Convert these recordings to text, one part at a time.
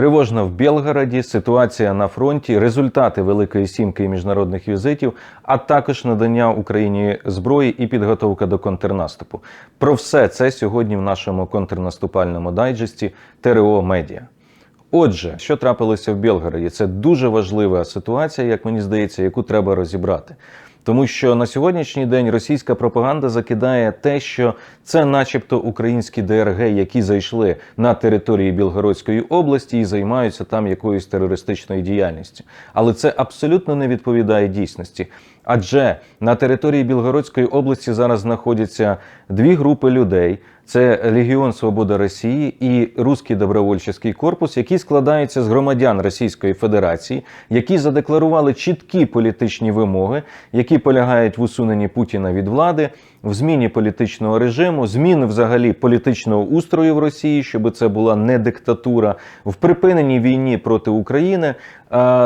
Тривожно в Білгороді, ситуація на фронті, результати Великої сімки і міжнародних візитів, а також надання Україні зброї і підготовка до контрнаступу. Про все це сьогодні в нашому контрнаступальному дайджесті ТРО Медіа. Отже, що трапилося в Білгороді? Це дуже важлива ситуація, як мені здається, яку треба розібрати. Тому що на сьогоднішній день російська пропаганда закидає те, що це, начебто, українські ДРГ, які зайшли на території Білгородської області і займаються там якоюсь терористичною діяльністю. Але це абсолютно не відповідає дійсності. Адже на території Білгородської області зараз знаходяться дві групи людей: це Легіон Свобода Росії і Руський добровольчий корпус, які складаються з громадян Російської Федерації, які задекларували чіткі політичні вимоги, які полягають в усуненні Путіна від влади, в зміні політичного режиму, зміни взагалі політичного устрою в Росії, щоб це була не диктатура, в припиненні війні проти України,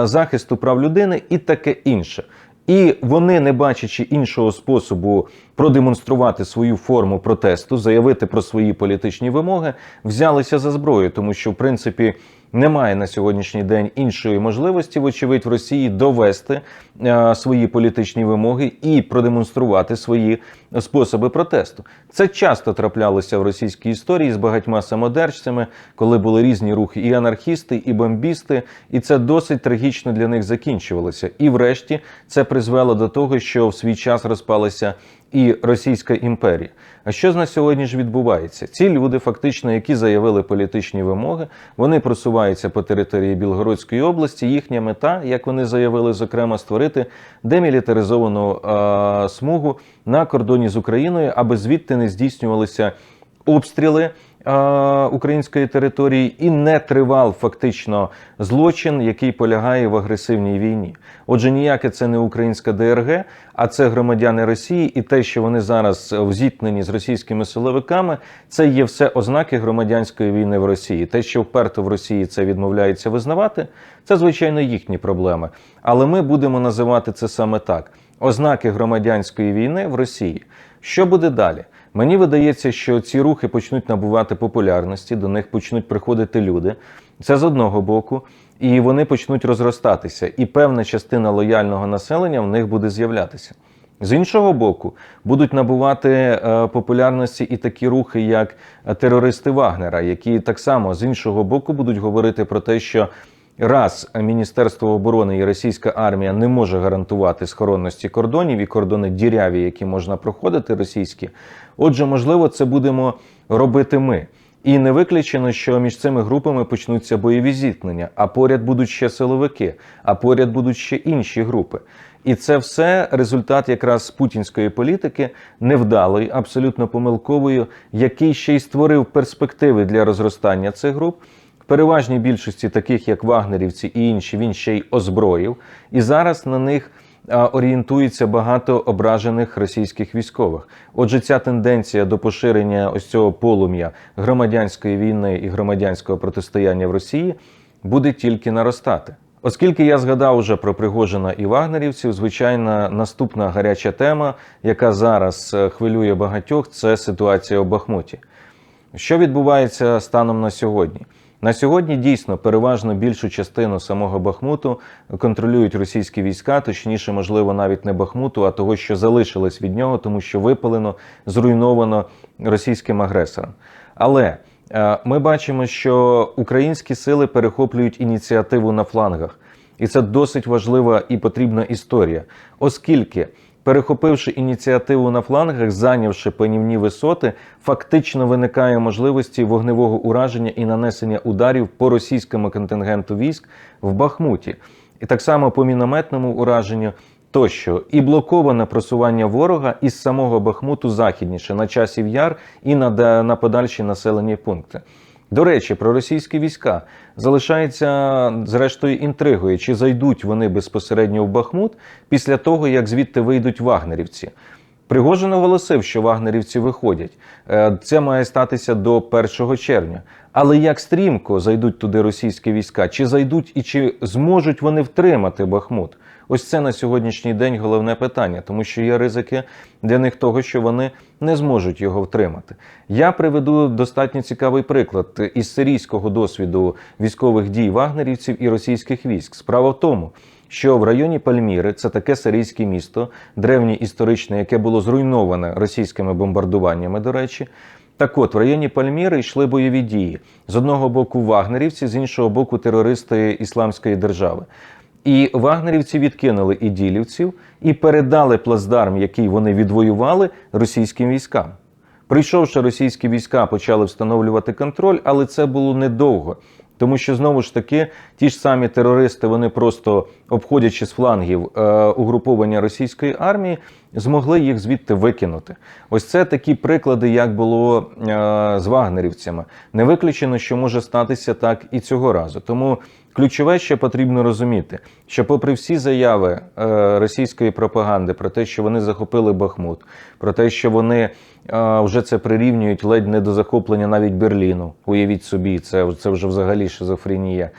захисту прав людини і таке інше. І вони, не бачачи іншого способу продемонструвати свою форму протесту, заявити про свої політичні вимоги, взялися за зброю, тому що в принципі немає на сьогоднішній день іншої можливості, вочевидь, в Росії довести е, свої політичні вимоги і продемонструвати свої способи протесту. Це часто траплялося в російській історії з багатьма самодержцями, коли були різні рухи, і анархісти, і бомбісти, і це досить трагічно для них закінчувалося. І, врешті, це призвело до того, що в свій час розпалася і Російська імперія. А що з на сьогодні ж відбувається? Ці люди, фактично, які заявили політичні вимоги, вони просуваються по території Білгородської області. Їхня мета, як вони заявили, зокрема, створити демілітаризовану е смугу на кордоні з Україною, аби звідти не здійснювалися обстріли української території і не тривав фактично злочин, який полягає в агресивній війні. Отже, ніяке це не українська ДРГ, а це громадяни Росії, і те, що вони зараз в зіткненні з російськими силовиками, це є все ознаки громадянської війни в Росії. Те, що вперто в Росії це відмовляється визнавати, це звичайно їхні проблеми. Але ми будемо називати це саме так: ознаки громадянської війни в Росії. Що буде далі? Мені видається, що ці рухи почнуть набувати популярності, до них почнуть приходити люди. Це з одного боку, і вони почнуть розростатися, і певна частина лояльного населення в них буде з'являтися. З іншого боку, будуть набувати е, популярності і такі рухи, як терористи Вагнера, які так само з іншого боку будуть говорити про те, що раз Міністерство оборони і російська армія не може гарантувати схоронності кордонів і кордони діряві, які можна проходити російські. Отже, можливо, це будемо робити ми. І не виключено, що між цими групами почнуться бойові зіткнення, а поряд будуть ще силовики, а поряд будуть ще інші групи. І це все результат якраз путінської політики невдалої, абсолютно помилкової, який ще й створив перспективи для розростання цих груп. Переважній більшості таких, як вагнерівці і інші, він ще й озброїв. І зараз на них орієнтується багато ображених російських військових. Отже, ця тенденція до поширення ось цього полум'я громадянської війни і громадянського протистояння в Росії буде тільки наростати. Оскільки я згадав уже про Пригожина і вагнерівців, звичайно, наступна гаряча тема, яка зараз е, хвилює багатьох, це ситуація у Бахмуті. Що відбувається станом на сьогодні? На сьогодні дійсно переважно більшу частину самого Бахмуту контролюють російські війська, точніше, можливо, навіть не Бахмуту, а того, що залишилось від нього, тому що випалено, зруйновано російським агресором. Але е, ми бачимо, що українські сили перехоплюють ініціативу на флангах, і це досить важлива і потрібна історія, оскільки перехопивши ініціативу на флангах, зайнявши панівні висоти, фактично виникає можливості вогневого ураження і нанесення ударів по російському контингенту військ в Бахмуті, і так само по мінометному ураженню. Тощо і блоковане просування ворога із самого Бахмуту західніше на часів яр і на на подальші населені пункти. До речі, про російські війська залишається зрештою інтригою, чи зайдуть вони безпосередньо в Бахмут після того, як звідти вийдуть вагнерівці. Пригожин оголосив, що вагнерівці виходять. Е, це має статися до 1 червня. Але як стрімко зайдуть туди російські війська, чи зайдуть і чи зможуть вони втримати Бахмут? Ось це на сьогоднішній день головне питання, тому що є ризики для них того, що вони не зможуть його втримати. Я приведу достатньо цікавий приклад із сирійського досвіду військових дій вагнерівців і російських військ. Справа в тому, що в районі Пальміри це таке сирійське місто, древнє історичне, яке було зруйноване російськими бомбардуваннями. До речі, так от в районі Пальміри йшли бойові дії з одного боку вагнерівці, з іншого боку, терористи Ісламської держави. І вагнерівці відкинули іділівців і передали плацдарм, який вони відвоювали, російським військам. Прийшовши російські війська, почали встановлювати контроль, але це було недовго. Тому що знову ж таки ті ж самі терористи, вони просто обходячи з флангів е, угруповання російської армії, змогли їх звідти викинути. Ось це такі приклади, як було е, з вагнерівцями. Не виключено, що може статися так і цього разу. Тому ключове, що потрібно розуміти, що, попри всі заяви е, російської пропаганди про те, що вони захопили Бахмут, про те, що вони е, вже це прирівнюють ледь не до захоплення навіть Берліну. Уявіть собі, це, це вже взагалі шизофренія.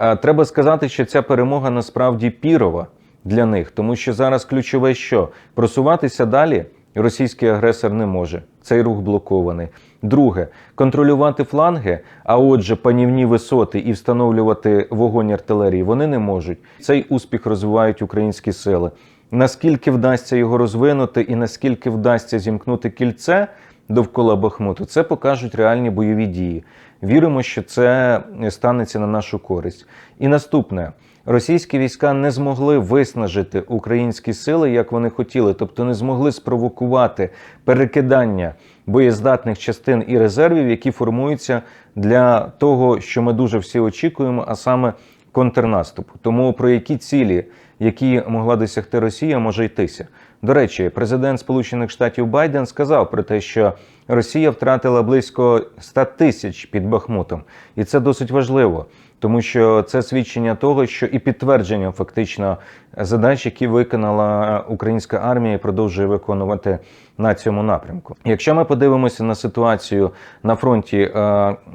Е, треба сказати, що ця перемога насправді пірова для них, тому що зараз ключове, що просуватися далі російський агресор не може. Цей рух блокований. Друге, контролювати фланги, а отже, панівні висоти і встановлювати вогонь артилерії вони не можуть. Цей успіх розвивають українські сили. Наскільки вдасться його розвинути, і наскільки вдасться зімкнути кільце довкола Бахмуту, це покажуть реальні бойові дії. Віримо, що це станеться на нашу користь. І наступне. Російські війська не змогли виснажити українські сили, як вони хотіли, тобто не змогли спровокувати перекидання боєздатних частин і резервів, які формуються для того, що ми дуже всі очікуємо, а саме контрнаступу. Тому про які цілі, які могла досягти Росія, може йтися. До речі, президент Сполучених Штатів Байден сказав про те, що Росія втратила близько 100 тисяч під Бахмутом, і це досить важливо, тому що це свідчення того, що і підтвердження фактично задач, які виконала українська армія, і продовжує виконувати на цьому напрямку. Якщо ми подивимося на ситуацію на фронті, е,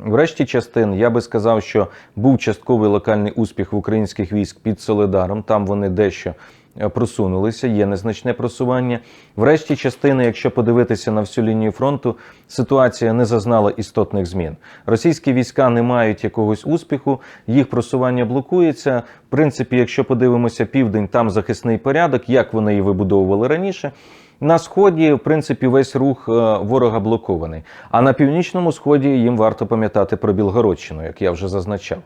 в решті частин я би сказав, що був частковий локальний успіх в українських військ під Солидаром. Там вони дещо просунулися, є незначне просування. Врешті частини, якщо подивитися на всю лінію фронту, ситуація не зазнала істотних змін. Російські війська не мають якогось успіху, їх просування блокується. В принципі, якщо подивимося південь, там захисний порядок, як вони і вибудовували раніше. На сході, в принципі, весь рух е, ворога блокований. А на північному сході їм варто пам'ятати про Білгородщину, як я вже зазначав.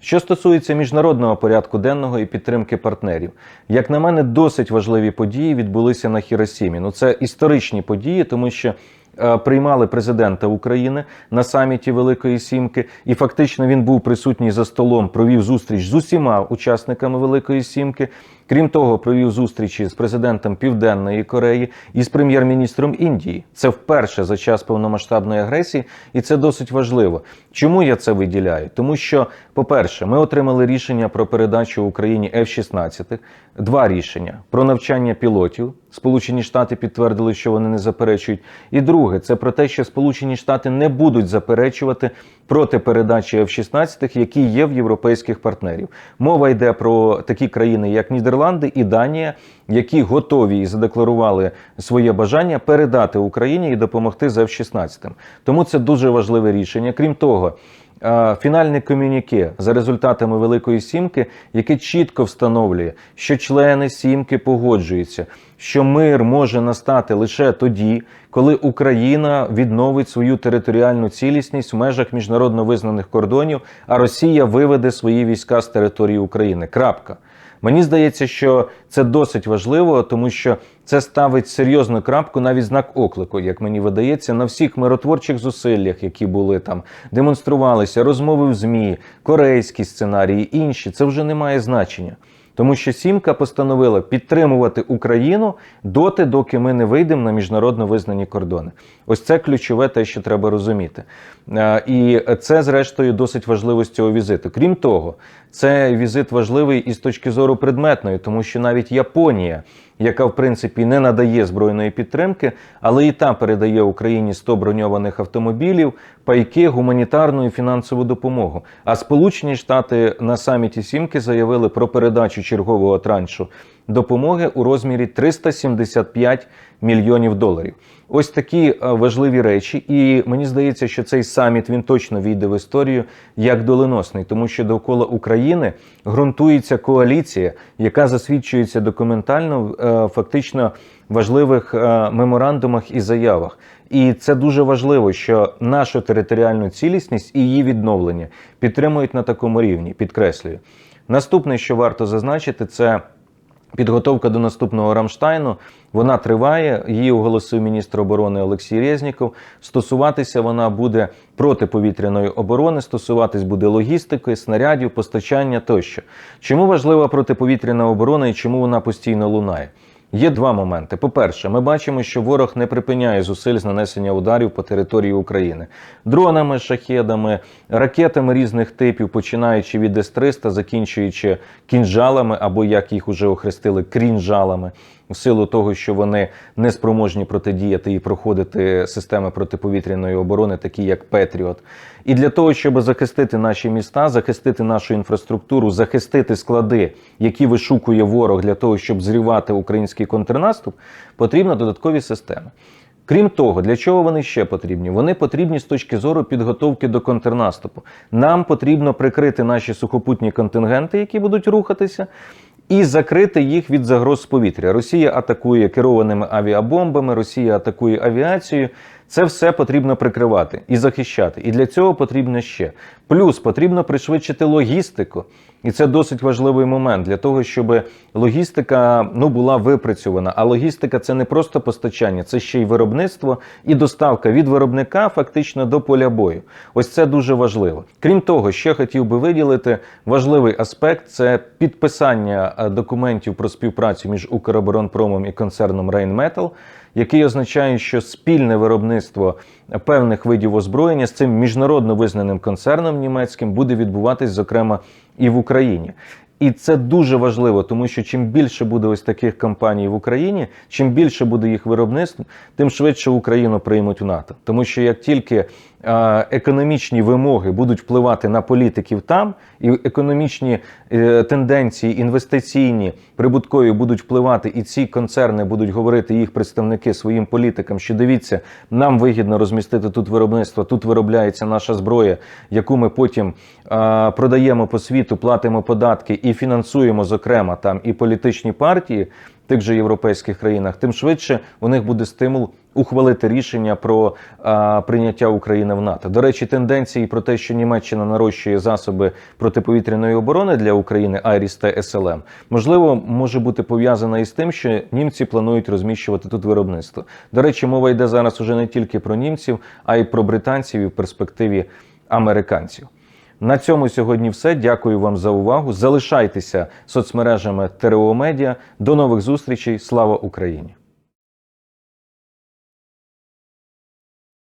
Що стосується міжнародного порядку денного і підтримки партнерів, як на мене, досить важливі події відбулися на Хіросімі. Ну це історичні події, тому що е, приймали президента України на саміті Великої Сімки, і фактично він був присутній за столом, провів зустріч з усіма учасниками Великої Сімки. Крім того, провів зустрічі з президентом Південної Кореї і з прем'єр-міністром Індії. Це вперше за час повномасштабної агресії, і це досить важливо. Чому я це виділяю? Тому що, по-перше, ми отримали рішення про передачу Україні F-16, два рішення про навчання пілотів. Сполучені Штати підтвердили, що вони не заперечують. І друге, це про те, що Сполучені Штати не будуть заперечувати проти передачі F-16, які є в європейських партнерів. Мова йде про такі країни, як Нідерланди і Данія, які готові і задекларували своє бажання передати Україні і допомогти з F-16. Тому це дуже важливе рішення. Крім того. Фінальне комюніке за результатами Великої Сімки, яке чітко встановлює, що члени Сімки погоджуються, що мир може настати лише тоді, коли Україна відновить свою територіальну цілісність в межах міжнародно визнаних кордонів, а Росія виведе свої війська з території України. Крапка. Мені здається, що це досить важливо, тому що це ставить серйозну крапку, навіть знак оклику, як мені видається, на всіх миротворчих зусиллях, які були там, демонструвалися, розмови в ЗМІ, корейські сценарії, інші. Це вже не має значення. Тому що Сімка постановила підтримувати Україну доти, доки ми не вийдемо на міжнародно визнані кордони. Ось це ключове, те, що треба розуміти. Е, І це, зрештою, досить важливо з цього візиту. Крім того, це візит важливий і з точки зору предметної, тому що навіть Японія яка в принципі не надає збройної підтримки, але і та передає Україні 100 броньованих автомобілів, пайки, гуманітарну і фінансову допомогу. А Сполучені Штати на саміті Сімки заявили про передачу чергового траншу допомоги у розмірі 375 мільйонів доларів. Ось такі е, важливі речі, і мені здається, що цей саміт він точно війде в історію як доленосний, тому що довкола України ґрунтується коаліція, яка засвідчується документально е, фактично важливих е, меморандумах і заявах. І це дуже важливо, що нашу територіальну цілісність і її відновлення підтримують на такому рівні. Підкреслюю. Наступне, що варто зазначити, це Підготовка до наступного Рамштайну вона триває. Її оголосив міністр оборони Олексій Резніков. Стосуватися вона буде протиповітряної оборони, стосуватись буде логістики, снарядів, постачання тощо. Чому важлива протиповітряна оборона і чому вона постійно лунає? Є два моменти. По-перше, ми бачимо, що ворог не припиняє зусиль з нанесення ударів по території України дронами, шахедами, ракетами різних типів, починаючи від С-300, закінчуючи кінжалами, або як їх уже охрестили, крінжалами, в силу того, що вони не спроможні протидіяти і проходити системи протиповітряної оборони, такі як Петріот. І для того, щоб захистити наші міста, захистити нашу інфраструктуру, захистити склади, які вишукує ворог для того, щоб зрівати український контрнаступ, потрібно додаткові системи. Крім того, для чого вони ще потрібні? Вони потрібні з точки зору підготовки до контрнаступу. Нам потрібно прикрити наші сухопутні контингенти, які будуть рухатися, і закрити їх від загроз з повітря. Росія атакує керованими авіабомбами, Росія атакує авіацією. Це все потрібно прикривати і захищати. І для цього потрібно ще. Плюс потрібно пришвидшити логістику. І це досить важливий момент для того, щоб логістика ну, була випрацьована. А логістика це не просто постачання, це ще й виробництво і доставка від виробника фактично до поля бою. Ось це дуже важливо. Крім того, ще хотів би виділити важливий аспект це підписання е, документів про співпрацю між Укроборонпромом і концерном Rheinmetall, який означає, що спільне виробництво певних видів озброєння з цим міжнародно визнаним концерном німецьким буде відбуватись, зокрема, і в Україні. І це дуже важливо, тому що чим більше буде ось таких компаній в Україні, чим більше буде їх виробництво, тим швидше Україну приймуть в НАТО. Тому що як тільки економічні вимоги будуть впливати на політиків там, і економічні е, тенденції, інвестиційні, прибуткові будуть впливати, і ці концерни будуть говорити їх представники своїм політикам, що дивіться, нам вигідно розмістити тут виробництво, тут виробляється наша зброя, яку ми потім продаємо по світу, платимо податки і фінансуємо, зокрема, там і політичні партії тих же європейських країнах, тим швидше у них буде стимул ухвалити рішення про а, прийняття України в НАТО. До речі, тенденції про те, що Німеччина нарощує засоби протиповітряної оборони для України Айріс та СЛМ, можливо, може бути пов'язана із тим, що німці планують розміщувати тут виробництво. До речі, мова йде зараз уже не тільки про німців, а й про британців і в перспективі американців. На цьому сьогодні все. Дякую вам за увагу. Залишайтеся соцмережами ТРО Медіа. До нових зустрічей. Слава Україні!